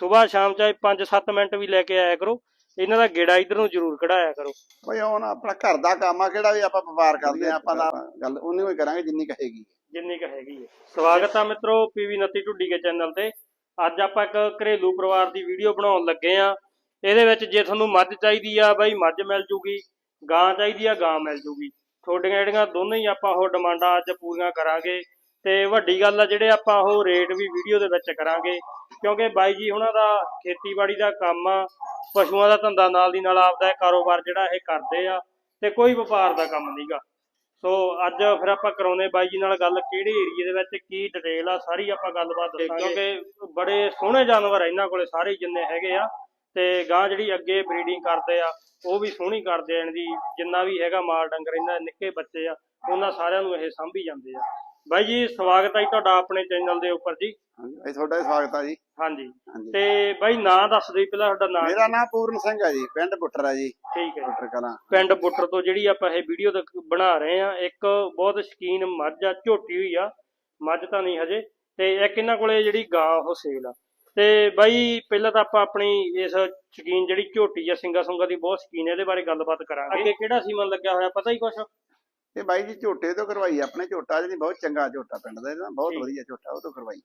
ਸਵੇਰ ਸ਼ਾਮ ਚਾਹੇ 5-7 ਮਿੰਟ ਵੀ ਲੈ ਕੇ ਆਇਆ ਕਰੋ। ਇਹਨਾਂ ਦਾ ਗੇੜਾ ਇਧਰ ਨੂੰ ਜ਼ਰੂਰ ਕਢਾਇਆ ਕਰੋ। ਬਈ ਹੁਣ ਆਪਣਾ ਘਰ ਦਾ ਕੰਮ ਆ ਕਿਹੜਾ ਵੀ ਆਪਾਂ ਵਪਾਰ ਕਰਦੇ ਆ ਆਪਾਂ ਗੱਲ ਉਨੀ ਹੀ ਕਰਾਂਗੇ ਜਿੰਨੀ ਕਹੇਗੀ ਜਿੰਨੀ ਕੁ ਹੈਗੀ ਹੈ। ਸਵਾਗਤ ਆ ਮਿੱਤਰੋ ਪੀਵੀ 29 ਢੁੱਡੀ ਕੇ ਚੈਨਲ ਤੇ। ਅੱਜ ਆਪਾਂ ਇੱਕ ਘਰੇਲੂ ਪਰਿਵਾਰ ਦੀ ਵੀਡੀਓ ਬਣਾਉਣ ਲੱਗੇ ਆ। ਇਹਦੇ ਵਿੱਚ ਜੇ ਤੁਹਾਨੂੰ ਮੱਝ ਚਾਹੀਦੀ ਆ ਬਾਈ ਮੱਝ ਮਿਲ ਜੂਗੀ ਗਾਂ ਚਾਹੀਦੀ ਆ ਗਾਂ ਮਿਲ ਜੂਗੀ। ਤੁਹਾਡੀਆਂ ਜਿਹੜੀਆਂ ਦੋਨੇ ਹੀ ਆਪਾਂ ਉਹ ਡਿਮਾਂਡਾਂ ਅੱਜ ਪੂਰੀਆਂ ਕਰਾਂਗੇ। ਤੇ ਵੱਡੀ ਗੱਲ ਆ ਜਿਹੜੇ ਆਪਾਂ ਉਹ ਰੇਟ ਵੀ ਵੀਡੀਓ ਦੇ ਵਿੱਚ ਕਰਾਂਗੇ ਕਿਉਂਕਿ ਬਾਈ ਜੀ ਉਹਨਾਂ ਦਾ ਖੇਤੀਬਾੜੀ ਦਾ ਕੰਮ ਆ ਪਸ਼ੂਆਂ ਦਾ ਧੰਦਾ ਨਾਲ ਦੀ ਨਾਲ ਆਪਦਾ ਇਹ ਕਾਰੋਬਾਰ ਜਿਹੜਾ ਇਹ ਕਰਦੇ ਆ ਤੇ ਕੋਈ ਵਪਾਰ ਦਾ ਕੰਮ ਨਹੀਂਗਾ ਸੋ ਅੱਜ ਫਿਰ ਆਪਾਂ ਕਰਾਉਨੇ ਬਾਈ ਜੀ ਨਾਲ ਗੱਲ ਕਿਹੜੇ ਏਰੀਏ ਦੇ ਵਿੱਚ ਕੀ ਡਿਟੇਲ ਆ ਸਾਰੀ ਆਪਾਂ ਗੱਲਬਾਤ ਦੱਸਾਂਗੇ। ਕਿਉਂਕਿ ਬੜੇ ਸੋਹਣੇ ਜਾਨਵਰ ਆ ਇਹਨਾਂ ਕੋਲੇ ਸਾਰੇ ਜਿੰਨੇ ਹੈਗੇ ਆ ਤੇ ਗਾਂ ਜਿਹੜੀ ਅੱਗੇ ਬਰੀਡਿੰਗ ਕਰਦੇ ਆ ਉਹ ਵੀ ਸੋਹਣੀ ਕਰਦੇ ਆ ਇਹਨਾਂ ਦੀ ਜਿੰਨਾ ਵੀ ਹੈਗਾ ਮਾਲ ਡੰਗਰ ਇਹਨਾਂ ਦੇ ਨਿੱਕੇ ਬੱਚੇ ਆ ਉਹਨਾਂ ਸਾਰਿਆਂ ਨੂੰ ਇਹ ਸਾਂਭੀ ਜਾਂਦੇ ਆ। ਬਾਈ ਜੀ ਸਵਾਗਤ ਹੈ ਜੀ ਤੁਹਾਡਾ ਆਪਣੇ ਚੈਨਲ ਦੇ ਉੱਪਰ ਜੀ। ਹਾਂਜੀ ਇਹ ਤੁਹਾਡਾ ਹੀ ਸਵਾਗਤ ਆ ਜੀ। ਹਾਂਜੀ। ਹਾਂਜੀ। ਤੇ ਬਾਈ ਨਾਂ ਦੱਸ ਦਿਓ ਪਹਿਲਾਂ ਤੁਹਾਡਾ ਨਾਂ। ਮੇਰਾ ਨਾਮ ਪੂਰਨ ਸਿੰਘ ਹੈ ਜੀ ਪਿੰਡ ਬੁੱਟਰ ਹੈ ਜੀ। ਠੀਕ ਹੈ ਬੁੱਟਰ ਕਲਾਂ। ਪਿੰਡ ਬੁੱਟਰ ਤੋਂ ਜਿਹੜੀ ਆਪਾਂ ਇਹ ਵੀਡੀਓ ਬਣਾ ਰਹੇ ਆ ਇੱਕ ਬਹੁਤ ਸ਼ਕੀਨ ਮੱਝ ਆ ਝੋਟੀ ਹੋਈ ਆ ਮੱਝ ਤਾਂ ਨਹੀਂ ਹਜੇ। ਤੇ ਇੱਕ ਇਹਨਾਂ ਕੋਲੇ ਜਿਹੜੀ ਗਾਂ ਉਹ ਸੇਲ ਆ। ਤੇ ਬਾਈ ਪਹਿਲਾਂ ਤਾਂ ਆਪਾਂ ਆਪਣੀ ਇਸ ਸ਼ਕੀਨ ਜਿਹੜੀ ਝੋਟੀ ਆ ਸਿੰਗਾ ਸੁੰਗਾ ਦੀ ਬਹੁਤ ਸ਼ਕੀਨ ਹੈ ਇਹਦੇ ਬਾਰੇ ਗੱਲਬਾਤ ਕਰਾਂਗੇ। ਅੱਗੇ ਕਿਹੜਾ ਸੀਮਨ ਲੱਗਿਆ ਹੋਇਆ ਪਤਾ ਹੀ ਕੁਛ? ਇਹ ਬਾਈ ਜੀ ਝੋਟੇ ਤੋਂ ਕਰਵਾਈ ਆਪਣੇ ਝੋਟਾ ਜਿਹੜੀ ਬਹੁਤ ਚੰਗਾ ਝੋਟਾ ਪਿੰਡ ਦਾ ਇਹਦਾ ਬਹੁਤ। ਵਧੀਆ ਝੋਟਾ ਉਹ ਤੋਂ ਕਰਵਾਈ।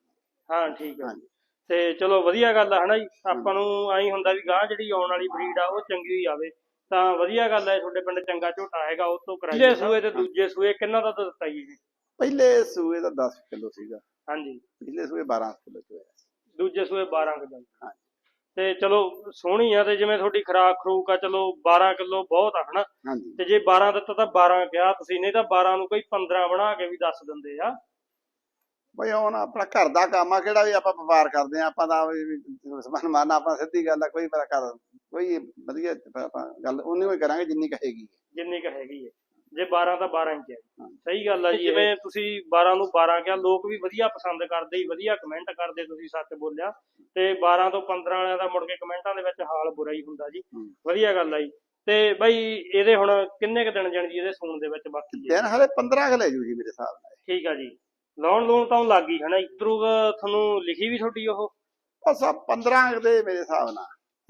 ਹਾਂ ਠੀਕ ਹੈ। ਹਾਂਜੀ। ਤੇ ਚਲੋ ਵਧੀਆ ਗੱਲ ਆ ਹਨਾ ਜੀ? ਆਪਾਂ ਨੂੰ ਆਈ ਹੁੰਦਾ ਵੀ ਗਾਂ ਜਿਹੜੀ ਆਉਣ ਵਾਲੀ ਬਰੀਡ ਆ ਉਹ ਚੰਗੀ ਹੋਈ ਆਵੇ ਤਾਂ ਵਧੀਆ ਗੱਲ ਹੈ ਤੁਹਾਡੇ ਪਿੰਡ ਚੰਗਾ ਝੋਟਾ ਹੈਗਾ ਉਹ ਤੋਂ ਕਰਾਈਏ ਪਹਿਲੇ ਸੂਏ ਤੇ ਦੂਜੇ ਸੂਏ ਕਿੰਨਾ ਦਾ ਦਿੱਤਾ ਜੀ? ਪਹਿਲੇ ਸੂਏ ਦਾ 10 ਕਿਲੋ ਸੀਗਾ। ਹਾਂਜੀ। ਪਿਛਲੇ ਸੂਏ 12 ਕਿਲੋ ਚ ਹੋਇਆ ਦੂਜੇ ਸੂਏ 12 ਕਿਲੋ। ਹਾਂਜੀ। ਤੇ ਚਲੋ ਸੋਹਣੀ ਆ ਤੇ ਜਿਵੇਂ ਤੁਹਾਡੀ ਖਰਾਕ ਖਰੂਕ ਆ ਚਲੋ 12 ਕਿਲੋ ਬਹੁਤ ਆ ਹਨਾ? ਹਾਂਜੀ। ਤੇ ਜੇ 12 ਦਿੱਤਾ ਤਾਂ 12 ਕਿਹਾ ਤੁਸੀਂ ਨਹੀਂ ਤਾਂ 12 ਨੂੰ ਕੋਈ 15 ਬਣਾ ਕੇ ਵੀ ਦੱਸ ਦਿੰਦੇ ਆ। ਬਈ ਹੁਣ ਆਪਣਾ ਘਰ ਦਾ ਕੰਮ ਆ ਕਿਹੜਾ ਵੀ ਆਪਾਂ ਵਪਾਰ ਕਰਦੇ ਆ ਆਪਾਂ ਤਾਂ ਸਮਾਨ ਆਪਣਾ ਸਿੱਧੀ ਗੱਲ ਆ ਕੋਈ ਮੇਰਾ ਘਰ ਕੋਈ ਵਧੀਆ ਆਪਾਂ ਗੱਲ ਉਨੀ ਹੀ ਕਰਾਂਗੇ ਜਿੰਨੀ ਕਹੇਗੀ ਜਿੰਨੀ ਕ ਹੈਗੀ ਹੈ ਜੇ 12 ਤਾਂ 12 ਇੰਚ ਹੈ। ਸਹੀ ਗੱਲ ਆ ਜੀ ਜਿਵੇਂ ਤੁਸੀਂ 12 ਨੂੰ 12 ਕਿਹਾ ਲੋਕ ਵੀ ਵਧੀਆ ਪਸੰਦ ਕਰਦੇ ਹੀ ਵਧੀਆ ਕਮੈਂਟ ਕਰਦੇ ਤੁਸੀਂ ਸੱਚ ਬੋਲਿਆ। ਤੇ 12 ਤੋਂ 15 ਵਾਲਿਆਂ ਦਾ ਮੁੜ ਕੇ ਕਮੈਂਟਾਂ ਦੇ ਵਿੱਚ ਹਾਲ ਬੁਰਾ ਹੀ ਹੁੰਦਾ ਜੀ। ਵਧੀਆ ਗੱਲ ਆ ਜੀ। ਤੇ ਬਈ ਇਹਦੇ ਹੁਣ ਕਿੰਨੇ ਕ ਦਿਨ ਜਾਣ ਜੀ ਇਹਦੇ ਸੂਣ ਦੇ ਵਿੱਚ ਬਾਕੀ ਹੈ? ਦਿਨ ਹਲੇ 15 ਕੁ ਲੈ ਜੂ ਜੀ ਮੇਰੇ ਹਿਸਾਬ ਨਾਲ। ਠੀਕ ਆ ਜੀ। ਲਾਉਣ ਲੂਣ ਤਾਂ ਲੱਗ ਗਈ ਹਨਾ ਇਤਰੂ ਤੁਹਾਨੂੰ ਲਿਖੀ ਵੀ ਤੁਹਾਡੀ ਉਹ? ਬਸ ਆ 15 ਕੁ ਦੇ ਮੇਰੇ ਹਿਸਾਬ ਨਾਲ।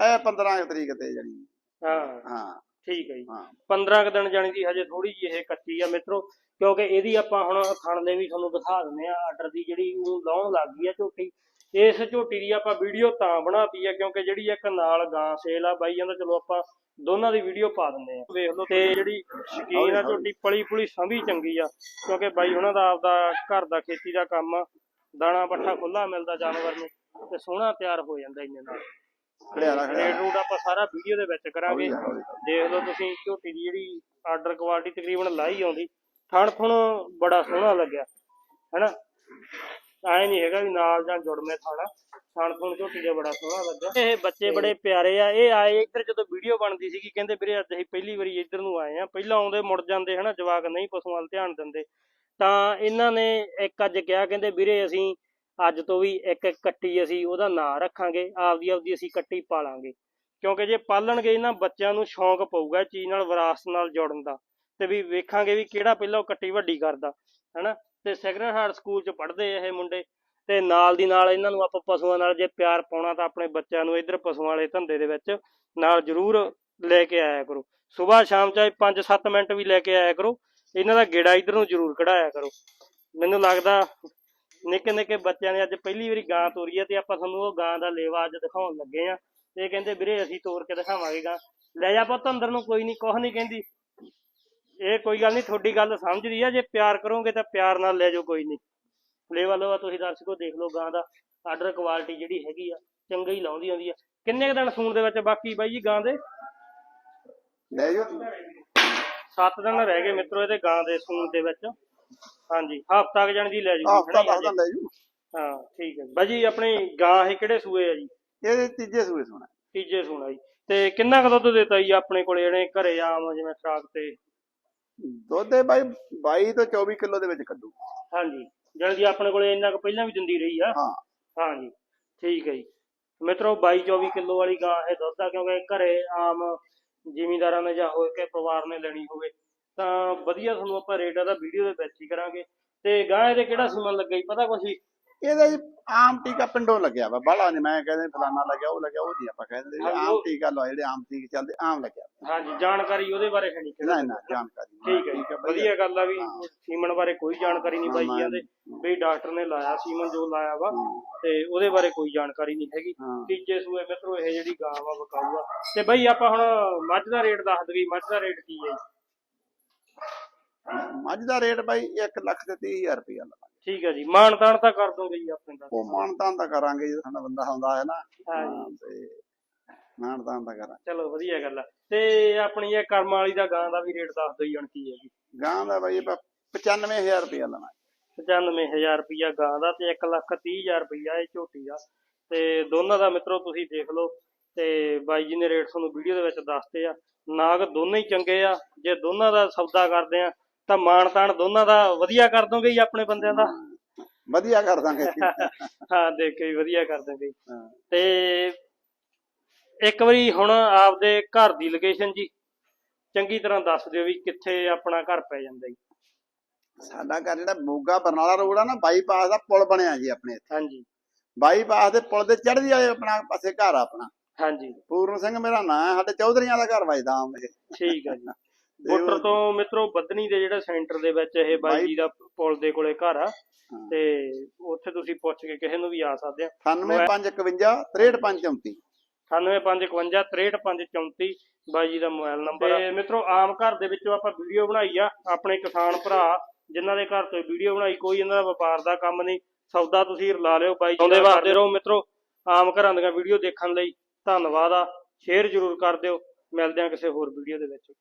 ਇਹ 15 ਕੁ ਤਰੀਕ ਤੇ ਜਣੀ। ਹਾਂ। ਹਾਂ। ਠੀਕ ਹੈ ਜੀ। ਹਾਂ। 15 ਕੁ ਦਿਨ ਜਾਣੀ ਦੀ ਹਜੇ ਥੋੜੀ ਜਿਹੀ ਇਹ ਕੱਚੀ ਆ ਮਿੱਤਰੋ ਕਿਉਂਕਿ ਇਹਦੀ ਆਪਾਂ ਹੁਣ ਥਣ ਦੇ ਵੀ ਤੁਹਾਨੂੰ ਦਿਖਾ ਦਿੰਦੇ ਆ ਆਰਡਰ ਦੀ ਜਿਹੜੀ ਉਹ ਲਾਉਣ ਲੱਗ ਗਈ ਆ ਝੋਟੀ। ਇਸ ਝੋਟੀ ਦੀ ਆਪਾਂ ਵੀਡੀਓ ਤਾਂ ਬਣਾਤੀ ਆ ਕਿਉਂਕਿ ਜਿਹੜੀ ਇੱਕ ਨਾਲ ਗਾਂ ਸੇਲ ਆ ਬਾਈ ਜਾਂਦਾ ਚਲੋ ਆਪਾਂ ਦੋਨਾਂ ਦੀ ਵੀਡੀਓ ਪਾ ਦਿੰਦੇ ਆ ਵੇਖ ਲਓ ਤੇ ਜਿਹੜੀ ਸ਼ਕੀਨ ਆ ਝੋਟੀ ਪਲੀ ਪੁਲੀ ਸੰਭੀ ਚੰਗੀ ਆ ਕਿਉਂਕਿ ਬਾਈ ਉਹਨਾਂ ਦਾ ਆਪਦਾ ਘਰ ਦਾ ਖੇਤੀ ਦਾ ਕੰਮ ਆ ਦਾਣਾ ਪੱਠਾ ਖੁੱਲਾ ਮਿਲਦਾ ਜਾਨਵਰ ਨੂੰ ਤੇ ਸੋਹਣਾ ਤਿਆਰ ਹੋ ਜਾਂਦਾ ਇੰਨੇ ਨਾਲ। ਖੜਿਆਲਾ ਰੇਟ ਖੜਿਆਲਾ। ਰੂਟ ਆਪਾਂ ਸਾਰਾ ਵੀਡੀਓ ਦੇ ਵਿੱਚ ਕਰਾਂਗੇ। ਹੌਲੀ ਹੌਲੀ। ਦੇਖ ਲਓ ਤੁਸੀਂ ਝੋਟੀ ਦੀ ਜਿਹੜੀ ਆਰਡਰ ਕੁਆਲਿਟੀ ਤਕਰੀਬਨ ਲਾਈ ਆਉਂਦੀ। ਥਣ ਥੁਣ ਬੜਾ ਸੋਹਣਾ ਲੱਗਿਆ ਹੈਨਾ? ਐ ਨਹੀਂ ਹੈਗਾ ਵੀ ਨਾਲ ਜਾਂ ਜੁੜਵੇਂ ਥਾਣਾ। ਥਣ ਥੁਣ ਝੋਟੀ ਦਾ ਬੜਾ ਸੋਹਣਾ ਲੱਗਿਆ। ਇਹ ਬੱਚੇ ਬੜੇ ਪਿਆਰੇ ਆ। ਇਹ ਆਏ ਇੱਧਰ ਜਦੋਂ ਵੀਡੀਓ ਬਣਦੀ ਸੀਗੀ ਕਹਿੰਦੇ ਵੀਰੇ ਅੱਜ ਅਸੀਂ ਪਹਿਲੀ ਵਾਰੀ ਇੱਧਰ ਨੂੰ ਆਏ ਆ ਪਹਿਲਾਂ ਆਉਂਦੇ ਮੁੜ ਜਾਂਦੇ ਹਨਾ? ਜਵਾਕ ਨਹੀਂ ਪਸ਼ੂਆਂ ਵੱਲ ਧਿਆਨ ਦਿੰਦੇ। ਤਾਂ ਇਹਨਾਂ ਨੇ ਇੱਕ ਅੱਜ ਕਿਹਾ ਕਹਿੰਦੇ ਵੀਰੇ ਅਸੀਂ ਅੱਜ ਤੋਂ ਵੀ ਇੱਕ ਇੱਕ ਕੱਟੀ ਅਸੀਂ ਉਹਦਾ ਨਾਂ ਰੱਖਾਂਗੇ, ਆਪਦੀ ਆਪਦੀ ਅਸੀਂ ਕੱਟੀ ਪਾਲਾਂਗੇ। ਕਿਉਂਕਿ ਜੇ ਪਾਲਣਗੇ ਇਹਨਾਂ ਬੱਚਿਆਂ ਨੂੰ ਸ਼ੌਂਕ ਪਊਗਾ ਇਹ ਚੀਜ਼ ਨਾਲ, ਵਿਰਾਸਤ ਨਾਲ ਜੁੜਨ ਦਾ। ਤੇ ਵੀ ਵੇਖਾਂਗੇ ਵੀ ਕਿਹੜਾ ਪਹਿਲਾਂ ਉਹ ਕੱਟੀ ਵੱਡੀ ਕਰਦਾ, ਹੈਨਾ? ਤੇ ਸੈਕਰਡ ਹਾਰਟ ਸਕੂਲ ਚ ਪੜ੍ਹਦੇ ਇਹ ਮੁੰਡੇ। ਤੇ ਨਾਲ ਦੀ ਨਾਲ ਇਹਨਾਂ ਨੂੰ ਆਪਾਂ ਪਸ਼ੂਆਂ ਨਾਲ ਜੇ ਪਿਆਰ ਪਾਉਣਾ ਤਾਂ ਆਪਣੇ ਬੱਚਿਆਂ ਨੂੰ ਇੱਧਰ ਪਸ਼ੂਆਂ ਵਾਲੇ ਧੰਦੇ ਦੇ ਵਿੱਚ ਨਾਲ ਜ਼ਰੂਰ ਲੈ ਕੇ ਆਇਆ ਕਰੋ। ਸਵੇਰ ਸ਼ਾਮ ਚਾਹੇ 5-7 ਮਿੰਟ ਵੀ ਲੈ ਕੇ ਆਇਆ ਕਰੋ। ਇਹਨਾਂ ਦਾ ਗੇੜਾ ਇੱਧਰ ਨੂੰ ਜ਼ਰੂਰ ਕਢਾਇਆ ਕਰੋ। ਮੈਨੂੰ ਲੱਗਦਾ ਨਿੱਕੇ ਨਿੱਕੇ ਬੱਚਿਆਂ ਨੇ ਅੱਜ ਪਹਿਲੀ ਵਾਰੀ ਗਾਂ ਤੋਰੀ ਹੈ ਤੇ ਆਪਾਂ ਤੁਹਾਨੂੰ ਉਹ ਗਾਂ ਦਾ ਲੇਵਾ ਅੱਜ ਦਿਖਾਉਣ ਲੱਗੇ ਆ। ਤੇ ਕਹਿੰਦੇ ਵੀਰੇ ਅਸੀਂ ਤੋਰ ਕੇ ਦਿਖਾਵਾਂਗੇ ਗਾਂ। ਲੈ ਜਾ ਪੁੱਤ ਅੰਦਰ ਨੂੰ ਕੋਈ ਨਹੀਂ ਕੁਛ ਨਹੀਂ ਕਹਿੰਦੀ। ਇਹ ਕੋਈ ਗੱਲ ਨਹੀਂ ਤੁਹਾਡੀ ਗੱਲ ਸਮਝਦੀ ਆ ਜੇ ਪਿਆਰ ਕਰੋਗੇ ਤਾਂ ਪਿਆਰ ਨਾਲ ਲੈ ਜਾਓ ਕੋਈ ਨਹੀਂ ਲੇਵਾ ਲਵਾ ਤੁਸੀਂ ਦਰਸ਼ਕੋ ਦੇਖ ਲਓ ਗਾਂ ਦਾ। ਆਰਡਰ ਕੁਆਲਿਟੀ ਜਿਹੜੀ ਹੈਗੀ ਆ ਚੰਗੀ ਹੀ ਲਾਉਂਦੀ ਆਉਂਦੀ ਆ। ਕਿੰਨੇ ਕੁ ਦਿਨ ਸੂਣ ਦੇ ਵਿੱਚ ਬਾਕੀ ਬਾਈ ਜੀ ਗਾਂ ਦੇ? ਲੈ ਜੋ 7 ਦਿਨ ਰਹਿ ਗਏ ਮਿੱਤਰੋ ਇਹਦੇ ਗਾਂ ਦੇ ਸੂਣ ਦੇ ਵਿੱਚ। ਹਾਂਜੀ ਹਫ਼ਤਾ ਕੁ ਜਾਣੀ ਦੀ ਲੈ ਜੂਗੀ ਹਫਤਾ ਦਸ ਦਿਨ ਲੈ ਜੂ। ਹਾਂ ਠੀਕ ਹੈ। ਬਾਜੀ ਆਪਣੀ ਗਾਂ ਇਹ ਕਿਹੜੇ ਸੂਏ ਆ ਜੀ? ਇਹਦੇ ਤੀਜੇ ਸੂਏ ਸੋਣਾ। ਤੀਜੇ ਸੂਣਾ ਜੀ। ਤੇ ਕਿੰਨਾ ਕੁ ਦੁੱਧ ਦਿੱਤਾ ਜੀ ਆਪਣੇ ਕੋਲੇ ਜਿਹੜੇ ਘਰੇ ਆਮ ਜਿਵੇਂ ਖਰਾਕ ਤੇ? ਦੁੱਧ ਇਹ ਬਾਈ 22 ਤੋਂ 24 ਕਿਲੋ ਦੇ ਵਿੱਚ ਕੱਢੂ। ਹਾਂਜੀ ਜਾਣੀ ਕਿ ਆਪਣੇ ਕੋਲੇ ਇੰਨਾ ਕੁ ਪਹਿਲਾਂ ਵੀ ਦਿੰਦੀ ਰਹੀ ਆ? ਹਾਂ। ਹਾਂਜੀ ਠੀਕ ਹੈ ਜੀ। ਮਿੱਤਰੋ 22 24 ਕਿਲੋ ਵਾਲੀ ਗਾਂ ਇਹ ਦੁੱਧ ਆ ਕਿਉਂਕਿ ਘਰੇ ਆਮ ਜ਼ਿਮੀਂਦਾਰਾਂ ਨੇ ਜਾਂ ਹੋਰ ਕੇ ਪਰਿਵਾਰ ਨੇ ਲੈਣੀ ਹੋਵੇ ਤਾਂ ਵਧੀਆ ਤੁਹਾਨੂੰ ਆਪਾਂ ਰੇਟ ਇਹਦਾ ਵੀਡੀਓ ਦੇ ਵਿੱਚ ਹੀ ਕਰਾਂਗੇ। ਤੇ ਗਾਂ ਇਹਦੇ ਕਿਹੜਾ ਸੀਮਨ ਲੱਗਾ ਜੀ? ਪਤਾ ਕੁਛ ਜੀ? ਇਹਦੇ ਜੀ ਆਮ ਟੀਕਾ ਪਿੰਡੋਂ ਲੱਗਿਆ ਵਾ। ਬਾਹਲਾ ਨਹੀਂ ਮੈਂ ਕਹਿੰਦੇ ਫਲਾਨਾ ਲੱਗਿਆ ਉਹ ਲੱਗਿਆ ਉਹ ਨਹੀਂ ਆਪਾਂ ਕਹਿੰਦੇ ਆਮ ਟੀਕਾ ਲਓ ਜਿਹੜੇ ਆਮ ਟੀਕੇ ਚੱਲਦੇ ਆਮ ਲੱਗਿਆ। ਹਾਂਜੀ ਜਾਣਕਾਰੀ ਉਹਦੇ ਬਾਰੇ ਹੈ ਨਹੀਂ ਨਾ ਨਾ ਜਾਣਕਾਰੀ ਠੀਕ ਹੈ ਵਧੀਆ। ਗੱਲ ਆ ਵੀ ਸੀਮਨ ਬਾਰੇ ਕੋਈ ਜਾਣਕਾਰੀ ਨਹੀਂ ਬਾਈ ਹਾਂ, ਜੀ ਦੇ ਵੀ ਡਾਕਟਰ ਨੇ ਲਾਇਆ ਸੀਮਨ ਜੋ ਲਾਇਆ ਵਾ ਤੇ ਉਹਦੇ ਬਾਰੇ ਕੋਈ ਜਾਣਕਾਰੀ ਨਹੀਂ ਹੈਗੀ। ਤੀਜੇ ਸੂਏ ਮਿੱਤਰੋ ਇਹ ਜਿਹੜੀ ਗਾਂ ਵਾ ਵਿਕਾਊ ਆ। ਤੇ ਬਈ ਆਪਾਂ ਹੁਣ ਮੱਝ ਦਾ ਰੇਟ ਦੱਸ ਦਵੀ ਮੱਝ ਦਾ ਰੇਟ ਕੀ ਹੈ ਜੀ? ਮੱਝ ਦਾ ਰੇਟ ਬਾਈ 1 ਲੱਖ ਤੇ 30000 ਰੁਪਇਆ ਲਵਾਂਗੇ। ਠੀਕ ਹੈ ਜੀ ਮਾਣ ਤਾਣ ਤਾਂ ਕਰ ਦੋਗੇ ਜੀ ਆਪਣੇ ਦਾ ਉਹ ਮਾਨਤਾਨ ਤਾਂ ਕਰਾਂਗੇ ਜੇ ਸਾਡਾ ਬੰਦਾ ਆਉਂਦਾ ਹੈ ਨਾ। ਹਾਂ ਤੇ ਮਾਨਤਾਨ ਤਾਂ ਚਲੋ ਵਧੀਆ ਗੱਲ ਆ। ਤੇ ਆਪਣੀ ਇਹ ਕਰਮ ਵਾਲੀ ਦਾ ਗਾਂ ਦਾ ਵੀ ਰੇਟ ਦੱਸ ਦਿਓ ਜੀ ਹੁਣ ਕੀ ਹੈ ਜੀ। ਗਾਂ ਦਾ ਬਾਈ ਆਪਾਂ 95000 ਰੁਪਇਆ ਲਵਾਂਗੇ। 95000 ਰੁਪਇਆ ਗਾਂ ਦਾ ਤੇ 1 ਲੱਖ 30000 ਰੁਪਇਆ ਇਹ ਝੋਟੀ ਦਾ। ਤੇ ਦੋਨਾਂ ਦਾ ਮਿੱਤਰੋ ਤੁਸੀਂ ਦੇਖ ਲਓ। ਤੇ ਬਾਈ ਜੀ ਨੇ ਰੇਟ ਤੁਹਾਨੂੰ ਵੀਡੀਓ ਦੇ ਵਿੱਚ ਦੱਸਤੇ ਆ। ਨਾਗ ਦੋਨੇ ਹੀ ਚੰਗੇ ਆ। ਜੇ ਦੋਨਾਂ ਦਾ ਸੌਦਾ ਕਰਦੇ ਆ ਤਾਂ ਮਾਣ ਤਾਣ ਦੋਨਾਂ ਦਾ ਵਧੀਆ ਕਰ ਦੋਗੇ ਜੀ ਆਪਣੇ ਬੰਦਿਆਂ ਦਾ? ਵਧੀਆ ਕਰ ਦਾਂਗੇ। ਹਾਂ ਦੇਖ ਵੀ ਵਧੀਆ ਕਰ ਦੋਗੇ। ਜੀ। ਹਾਂ। ਤੇ ਇੱਕ ਵਾਰੀ ਹੁਣ ਆਪਦੇ ਘਰ ਦੀ ਲੋਕੇਸ਼ਨ ਜੀ ਚੰਗੀ ਤਰ੍ਹਾਂ ਦੱਸ ਦਿਓ ਵੀ ਕਿੱਥੇ ਆਪਣਾ ਘਰ ਪੈ ਜਾਂਦਾ ਜੀ। ਸਾਡਾ ਘਰ ਜਿਹੜਾ ਮੋਗਾ ਬਰਨਾਲਾ ਰੋਡ ਆ ਨਾ ਬਾਈਪਾਸ ਦਾ ਪੁਲ ਬਣਿਆ ਜੀ ਆਪਣੇ ਇੱਥੇ। ਹਾਂਜੀ। ਬਾਈਪਾਸ ਦੇ ਪੁਲ ਦੇ ਚੜ੍ਹਦੀ ਵਾਲੇ ਆਪਣਾ ਪਾਸੇ ਘਰ ਆ ਆਪਣਾ। ਹਾਂਜੀ। ਪੂਰਨ ਸਿੰਘ ਮੇਰਾ ਨਾਂ ਹੈ ਸਾਡੇ ਚੌਧਰੀਆਂ ਦਾ ਘਰ ਵੱਜਦਾ ਆਮ ਇਹ। ਠੀਕ ਹੈ ਜੀ। ਬੁੱਟਰ ਤੋਂ ਮਿੱਤਰੋ ਬੱਦਨੀ ਦੇ ਜਿਹੜਾ ਸੈਂਟਰ ਦੇ ਵਿੱਚ ਇਹ ਬਾਈ ਜੀ ਦਾ ਪੁਲ ਦੇ ਕੋਲੇ ਘਰ ਆ। ਤੇ ਉੱਥੇ ਤੁਸੀਂ ਪੁੱਛ ਕੇ ਕਿਸੇ ਨੂੰ ਵੀ ਆ ਸਕਦੇ ਆ। 98551 63534 98551 63534 ਬਾਈ ਜੀ ਦਾ ਮੋਬਾਈਲ ਨੰਬਰ ਤੇ ਮਿੱਤਰੋ ਆਮ ਘਰ ਦੇ ਵਿੱਚੋਂ ਆਪਾਂ ਵੀਡੀਓ ਬਣਾਈ ਆ ਆਪਣੇ ਕਿਸਾਨ ਭਰਾ ਜਿਨ੍ਹਾਂ ਦੇ ਘਰ ਤੋਂ ਵੀਡੀਓ ਬਣਾਈ ਕੋਈ ਇਹਨਾਂ ਦਾ ਵਪਾਰ ਦਾ ਕੰਮ ਨਹੀਂ। ਸੌਦਾ ਤੁਸੀਂ ਲਾ ਲਿਓ ਬਾਈ ਜੀ ਦਾ ਕਰਦੇ ਰਹੋ ਮਿੱਤਰੋ। ਆਮ ਘਰਾਂ ਦੀਆਂ ਵੀਡੀਓ ਦੇਖਣ ਲਈ ਧੰਨਵਾਦ ਆ। ਸ਼ੇਅਰ ਜ਼ਰੂਰ ਕਰ ਦਿਓ। ਮਿਲਦੇ ਆ ਕਿਸੇ ਹੋਰ ਵੀਡੀਓ ਦੇ ਵਿੱਚ।